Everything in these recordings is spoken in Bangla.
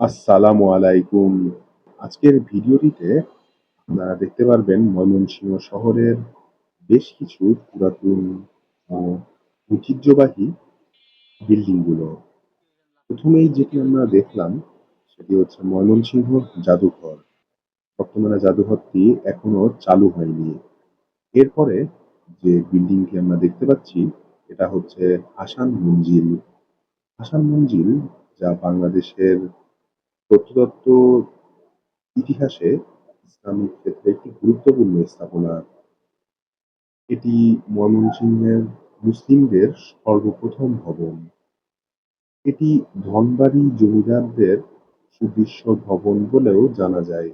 আসসালামু আলাইকুম। আজকের ভিডিওটিতে আপনারা দেখতে পারবেন ময়মনসিংহ শহরের বেশ কিছু পুরাতন ঐতিহ্যবাহী বিল্ডিংগুলো। প্রথমেই যেটি আমরা দেখলাম, সেটি হচ্ছে ময়মনসিংহ জাদুঘর। বর্তমানে জাদুঘরটি এখনও চালু হয়নি। এরপরে যে বিল্ডিংটি আমরা দেখতে পাচ্ছি, এটা হচ্ছে হাসান মঞ্জিল। হাসান মঞ্জিল যা বাংলাদেশের প্রত্নতত্ত্ব ইতিহাসে ইসলামিক ক্ষেত্রে একটি গুরুত্বপূর্ণ স্থাপনা। এটি ময়মনসিংহের মুসলিমদের সর্বপ্রথম ভবন। এটি ধনবাড়ি জমিদারদের সুদৃশ্য ভবন বলেও জানা যায়।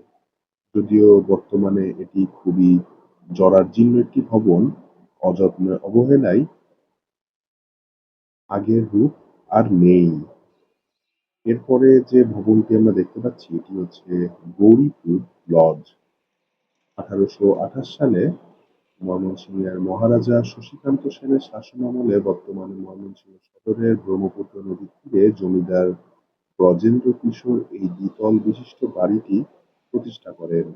যদিও বর্তমানে এটি খুবই জরাজীর্ণ একটি ভবন অযত্নে অবহেলায় আগের রূপ আর নেই। এরপরে যে ভবনটি আমরা দেখতে পাচ্ছি, এটি হচ্ছে গৌরীপুর লজ। আঠারোশো আঠাশ সালে ময়মনসিংহের মহারাজা শশীকান্ত সেনের শাসনামলে বর্তমানে ময়মনসিংহ সদরের ব্রহ্মপুত্র নদীর তীরে জমিদার ব্রজেন্দ্র কিশোর এই দ্বিতল বিশিষ্ট বাড়িটি প্রতিষ্ঠা করেন।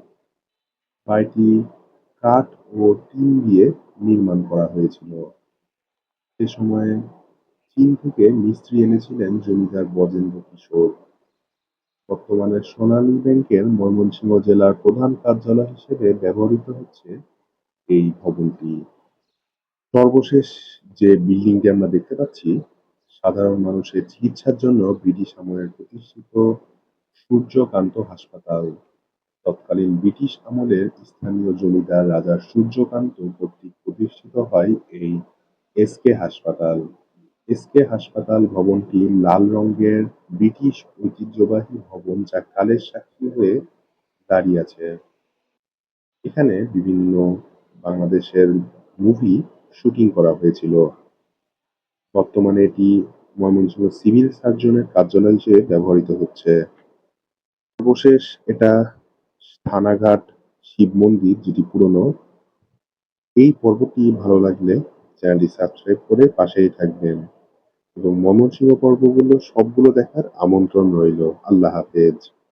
বাড়িটি কাঠ ও টিন দিয়ে নির্মাণ করা হয়েছিল। সে সময়ে চীন থেকে মিস্ত্রি এনেছিলেন জমিদার ব্রজেন্দ্র কিশোর। বর্তমানে সোনালী ব্যাংকের ময়মনসিংহ জেলার প্রধান কার্যালয় হিসেবে ব্যবহৃত হচ্ছে এই ভবনটি। সর্বশেষ যে বিল্ডিংটি আমরা দেখতে পাচ্ছি, সাধারণ মানুষের চিকিৎসার জন্য ব্রিটিশ আমলের প্রতিষ্ঠিত সূর্যকান্ত হাসপাতাল। তৎকালীন ব্রিটিশ আমলের স্থানীয় জমিদার রাজা সূর্যকান্ত কর্তৃক প্রতিষ্ঠিত হয় এই এসকে হাসপাতাল। এসকে হাসপাতাল ভবনটি লাল রঙের ব্রিটিশ ঐতিহ্যবাহী ভবন যা কালের সাক্ষী হয়ে দাঁড়িয়ে আছে। এখানে বিভিন্ন বাংলাদেশের মুভি শুটিং করা হয়েছিল। বর্তমানে এটি ময়মনসিংহ সিভিল সার্জনের কার্যালয় হিসেবে ব্যবহৃত হচ্ছে। সর্বশেষ এটা থানাঘাট শিব মন্দির, যেটি পুরনো। এই পর্বটি ভালো লাগলে চ্যানেলটি সাবস্ক্রাইব করে পাশেই থাকবেন। এবং ময়মনসিংহ পর্বগুলো সবগুলো দেখার আমন্ত্রণ রইল। আল্লাহ হাফেজ।